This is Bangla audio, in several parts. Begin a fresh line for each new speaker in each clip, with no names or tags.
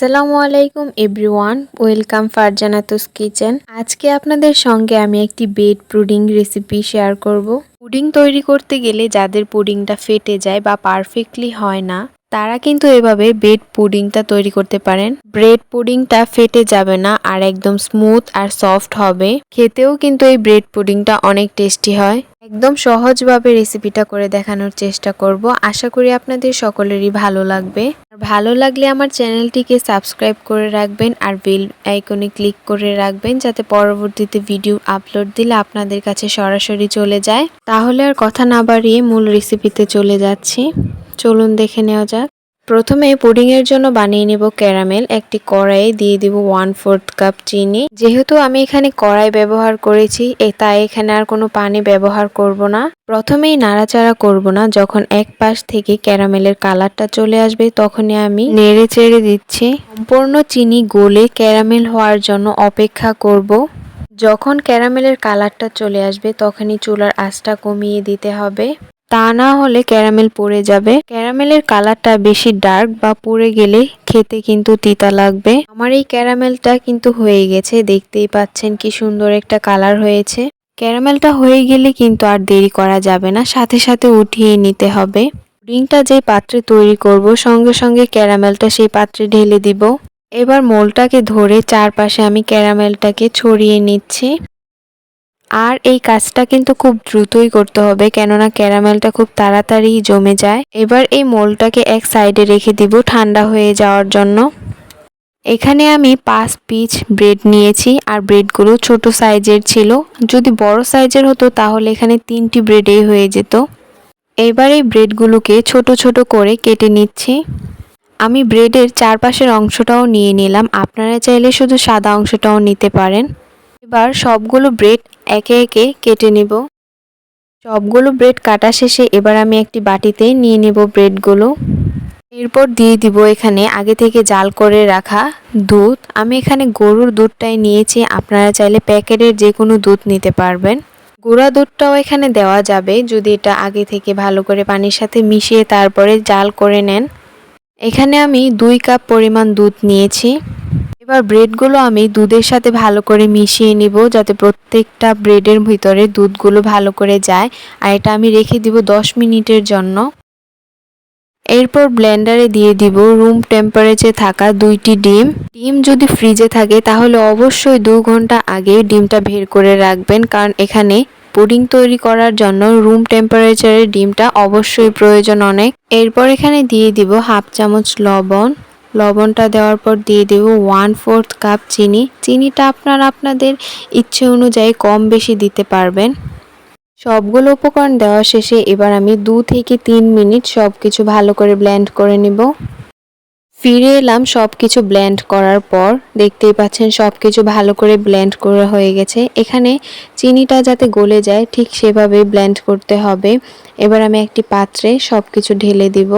আসসালামু আলাইকুম এভরিওয়ান, ওয়েলকাম ফারজানাতুস কিচেন। আজকে আপনাদের সঙ্গে আমি একটি বেড পুডিং রেসিপি শেয়ার করব। পুডিং তৈরি করতে গেলে যাদের পুডিংটা ফেটে যায় বা পারফেক্টলি হয় না, তারা কিন্তু এভাবে বেড পুডিংটা তৈরি করতে পারেন। ব্রেড পুডিংটা ফেটে যাবে না আর একদম স্মুথ আর সফট হবে। খেতেও কিন্তু এই ব্রেড পুডিংটা অনেক টেস্টি হয়। একদম সহজভাবে রেসিপিটা করে দেখানোর চেষ্টা করব। আশা করি আপনাদের সকলেরই ভালো লাগবে। ভালো লাগলে আমার চ্যানেলটিকে সাবস্ক্রাইব করে রাখবেন আর বেল আইকনে ক্লিক করে রাখবেন যাতে পরবর্তীতে ভিডিও আপলোড দিলে আপনাদের কাছে সরাসরি চলে যায়। তাহলে আর কথা না বাড়িয়ে মূল রেসিপিতে চলে যাচ্ছি। চলুন দেখে নেওয়া যাক। প্রথমে পুডিংয়ের জন্য বানিয়ে নেব ক্যারামেল, একটি কড়াইয়ে দিয়ে দিব ওয়ান ফোর্থ কাপ চিনি। যেহেতু আমি এখানে কড়াই ব্যবহার করেছি তাই এখানে আর কোনো পানি ব্যবহার করব না। প্রথমেই নাড়াচাড়া করব না, যখন এক পাশ থেকে ক্যারামেলের কালারটা চলে আসবে, তখনই আমি নেড়ে চেড়ে দিচ্ছি। সম্পূর্ণ চিনি গলে ক্যারামেল হওয়ার জন্য অপেক্ষা করব। যখন ক্যারামেলের কালারটা চলে আসবে, তখনই চুলার আঁচটা কমিয়ে দিতে হবে। তা না হলে ক্যারামেল পড়ে যাবে। ক্যারামেলের কালারটা বেশি ডার্ক বা পড়ে গেলে খেতে কিন্তু তিতা লাগবে। আমার এই ক্যারামেলটা কিন্তু হয়ে গেছে, দেখতেই পাচ্ছেন কি সুন্দর একটা কালার হয়েছে। ক্যারামেলটা হয়ে গেলে কিন্তু আর দেরি করা যাবে না, সাথে সাথে উঠিয়ে নিতে হবে। পুডিংটা যে পাত্রে তৈরি করব, সঙ্গে সঙ্গে ক্যারামেলটা সেই পাত্রে ঢেলে দিব। এবার মোলটাকে ধরে চারপাশে আমি ক্যারামেলটাকে ছড়িয়ে নিচ্ছি। আর এই কাজটা কিন্তু খুব দ্রুতই করতে হবে, কেননা ক্যারামেলটা খুব তাড়াতাড়ি জমে যায়। এবার এই মোলটাকে এক সাইডে রেখে দিব ঠান্ডা হয়ে যাওয়ার জন্য। এখানে আমি পাঁচ পিচ ব্রেড নিয়েছি, আর ব্রেডগুলো ছোট সাইজের ছিল। যদি বড় সাইজের হতো, তাহলে এখানে তিনটি ব্রেডেই হয়ে যেত। এবার এই ব্রেডগুলোকে ছোট ছোট করে কেটে নিচ্ছি। আমি ব্রেডের চারপাশের অংশটাও নিয়ে নিলাম, আপনারা চাইলে শুধু সাদা অংশটাও নিতে পারেন। এবার সবগুলো ব্রেড একে একে কেটে নেব। সবগুলো ব্রেড কাটা শেষে এবার আমি একটি বাটিতে নিয়ে নেব ব্রেডগুলো। এরপর দিয়ে দিব এখানে আগে থেকে জাল করে রাখা দুধ। আমি এখানে গরুর দুধটাই নিয়েছি, আপনারা চাইলে প্যাকেটের যে কোনো দুধ নিতে পারবেন। গুঁড়া দুধটাও এখানে দেওয়া যাবে, যদি এটা আগে থেকে ভালো করে পানির সাথে মিশিয়ে তারপরে জাল করে নেন। এখানে আমি দুই কাপ পরিমাণ দুধ নিয়েছি। এবার ব্রেডগুলো আমি দুধের সাথে ভালো করে মিশিয়ে নিব যাতে প্রত্যেকটা ব্রেডের ভিতরে দুধগুলো ভালো করে যায়। আর এটা আমি রেখে দিব দশ মিনিটের জন্য। এরপর ব্লেন্ডারে দিয়ে দিব রুম টেম্পারেচারে থাকা দুইটি ডিম। ডিম যদি ফ্রিজে থাকে, তাহলে অবশ্যই দু ঘণ্টা আগে ডিমটা বের করে রাখবেন। কারণ এখানে পুডিং তৈরি করার জন্য রুম টেম্পারেচারের ডিমটা অবশ্যই প্রয়োজন অনেক। এরপর এখানে দিয়ে দিব হাফ চামচ লবণ। লবণটা দেওয়ার পর দিয়ে দেব ওয়ান ফোর্থ কাপ চিনি। চিনিটা আপনারা আপনাদের ইচ্ছে অনুযায়ী কম বেশি দিতে পারবেন। সবগুলো উপকরণ দেওয়া শেষে এবার আমি দু থেকে তিন মিনিট সব কিছু ভালো করে ব্লেন্ড করে নিব। ফিরে এলাম সব কিছু ব্লেন্ড করার পর। দেখতেই পাচ্ছেন সব কিছু ভালো করে ব্লেন্ড করে হয়ে গেছে। এখানে চিনিটা যাতে গলে যায় ঠিক সেভাবে ব্লেন্ড করতে হবে। এবার আমি একটি পাত্রে সব কিছু ঢেলে দিব।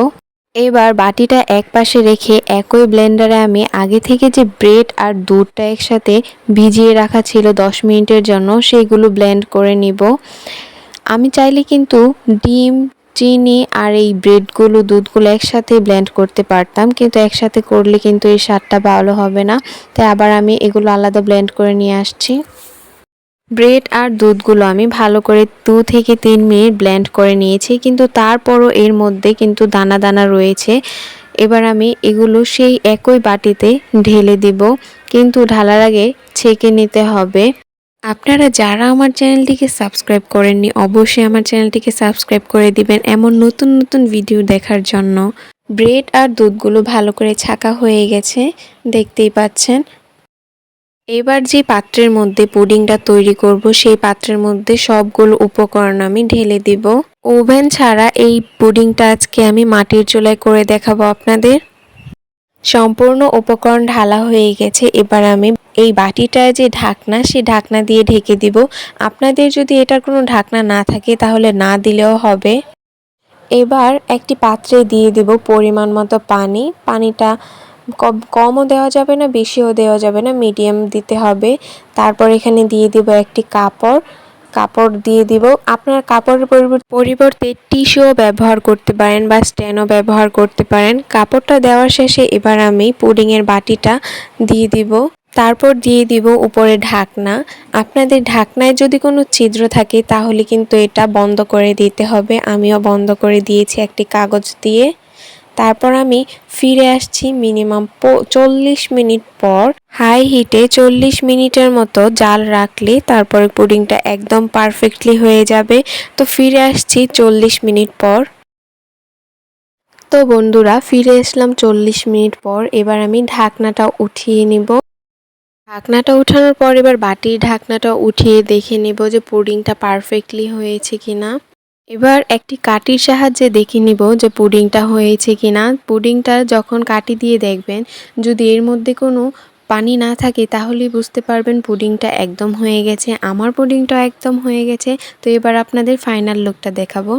এবার বাটিটা এক পাশে রেখে একই ব্লেন্ডারে আমি আগে থেকে যে ব্রেড আর দুধটা একসাথে ভিজিয়ে রাখা ছিল দশ মিনিটের জন্য সেইগুলো ব্লেন্ড করে নিব। আমি চাইলে কিন্তু ডিম, চিনি আর এই ব্রেডগুলো, দুধগুলো একসাথে ব্লেন্ড করতে পারতাম, কিন্তু একসাথে করলে কিন্তু এই স্বাদটা ভালো হবে না। তাই আবার আমি এগুলো আলাদা ব্লেন্ড করে নিয়ে আসছি। ব্রেড আর দুধগুলো আমি ভালো করে দু থেকে তিন মিনিট ব্লেন্ড করে নিয়েছি, কিন্তু তারপরও এর মধ্যে কিন্তু দানা দানা রয়েছে। এবার আমি এগুলো সেই একই বাটিতে ঢেলে দিব, কিন্তু ঢালার আগে ছেঁকে নিতে হবে। আপনারা যারা আমার চ্যানেলটিকে সাবস্ক্রাইব করেননি, অবশ্যই আমার চ্যানেলটিকে সাবস্ক্রাইব করে দিবেন এমন নতুন নতুন ভিডিও দেখার জন্য। ব্রেড আর দুধগুলো ভালো করে ছাকা হয়ে গেছে, দেখতেই পাচ্ছেন। এবার যে পাত্রের মধ্যে পুডিংটা তৈরি করব, সেই পাত্রের মধ্যে সবগুলো উপকরণ আমি ঢেলে দিব। ওভেন ছাড়া এই পুডিংটা আজকে আমি মাটির চুলায় করে দেখাবো আপনাদের। সম্পূর্ণ উপকরণ ঢালা হয়ে গেছে, এবার আমি এই বাটিটায় যে ঢাকনা সেই ঢাকনা দিয়ে ঢেকে দিব। আপনাদের যদি এটার কোনো ঢাকনা না থাকে, তাহলে না দিলেও হবে। এবার একটি পাত্রে দিয়ে দেব পরিমাণ মতো পানি। পানিটা কমও দেওয়া যাবে না, বেশিও দেওয়া যাবে না মিডিয়াম দিতে হবে। তারপর এখানে দিয়ে দিব একটি কাপড়। কাপড় দিয়ে দিব। আপনার কাপড়ের পরিবর্তে টিস্যুও ব্যবহার করতে পারেন বা স্ট্যানও ব্যবহার করতে পারেন। কাপড়টা দেওয়ার শেষে এবার আমি পুডিংয়ের বাটিটা দিয়ে দিব। তারপর দিয়ে দিব উপরে ঢাকনা। আপনাদের ঢাকনায় যদি কোনো ছিদ্র থাকে, তাহলে কিন্তু এটা বন্ধ করে দিতে হবে। আমিও বন্ধ করে দিয়েছি একটি কাগজ দিয়ে। তারপর আমি ফিরে আসছি মিনিমাম চল্লিশ মিনিট পর। হাই হিটে চল্লিশ মিনিটের মতো জাল রাখলে তারপরে পুডিংটা একদম পারফেক্টলি হয়ে যাবে। তো ফিরে আসছি চল্লিশ মিনিট পর। তো বন্ধুরা, ফিরে আসলাম চল্লিশ মিনিট পর। এবার আমি ঢাকনাটা উঠিয়ে নিব। ঢাকনাটা উঠানোর পর এবার বাটির ঢাকনাটা উঠিয়ে দেখে নেব যে পুডিংটা পারফেক্টলি হয়েছে কিনা। এবার একটি কাটির সাহায্যে দেখে নিব যে পুডিংটা হয়েছে কি না পুডিংটা যখন কাটি দিয়ে দেখবেন, যদি এর মধ্যে কোনো পানি না থাকে, তাহলেই বুঝতে পারবেন পুডিংটা একদম হয়ে গেছে, আমার পুডিংটা একদম হয়ে গেছে। তো এবার আপনাদের ফাইনাল লুকটা দেখাবো।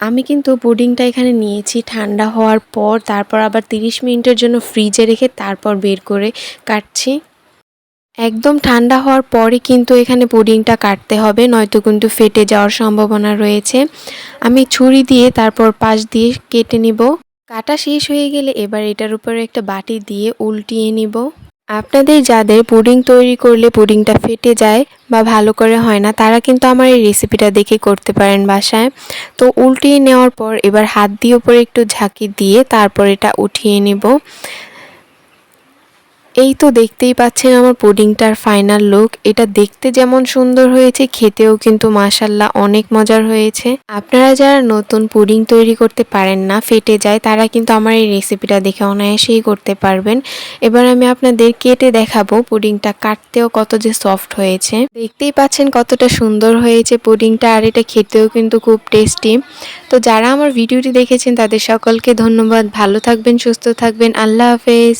আমি কিন্তু পুডিংটা এখানে নিয়েছি ঠান্ডা হওয়ার পর, তারপর আবার 30 মিনিটের জন্য ফ্রিজে রেখে তারপর বের করে কাটছি। একদম ঠান্ডা হওয়ার পরে কিন্তু এখানে পুডিংটা কাটতে হবে, নয়তো কিন্তু ফেটে যাওয়ার সম্ভাবনা রয়েছে। আমি ছুরি দিয়ে তারপর পাশ দিয়ে কেটে নিব। কাটা শেষ হয়ে গেলে এবার এটার উপরে একটা বাটি দিয়ে উল্টিয়ে নিব। আপনাদের যাদের পুডিং তৈরি করলে পুডিংটা ফেটে যায় বা ভালো করে হয় না, তারা কিন্তু আমার এই রেসিপিটা দেখে করতে পারেন বাসায়। তো উল্টিয়ে নেওয়ার পর এবার হাত দিয়ে উপরে একটু ঝাঁকি দিয়ে তারপর এটা উঠিয়ে নেব। এই তো দেখতেই পাচ্ছেন আমার পুডিংটার ফাইনাল লুক এটা দেখতে যেমন সুন্দর হয়েছে, খেতেও কিন্তু মাসাল্লাহ অনেক মজার হয়েছে। আপনারা যারা নতুন পুডিং তৈরি করতে পারেন না, ফেটে যায়, তারা কিন্তু আমার এই রেসিপিটা দেখে অনায়াসেই করতে পারবেন। এবার আমি আপনাদের কেটে দেখাবো পুডিংটা কাটতেও কত যে সফট হয়েছে। দেখতেই পাচ্ছেন কতটা সুন্দর হয়েছে পুডিংটা, আর এটা খেতেও কিন্তু খুব টেস্টি তো যারা আমার ভিডিওটি দেখেছেন, তাদের সকলকে ধন্যবাদ। ভালো থাকবেন, সুস্থ থাকবেন। আল্লাহ হাফেজ।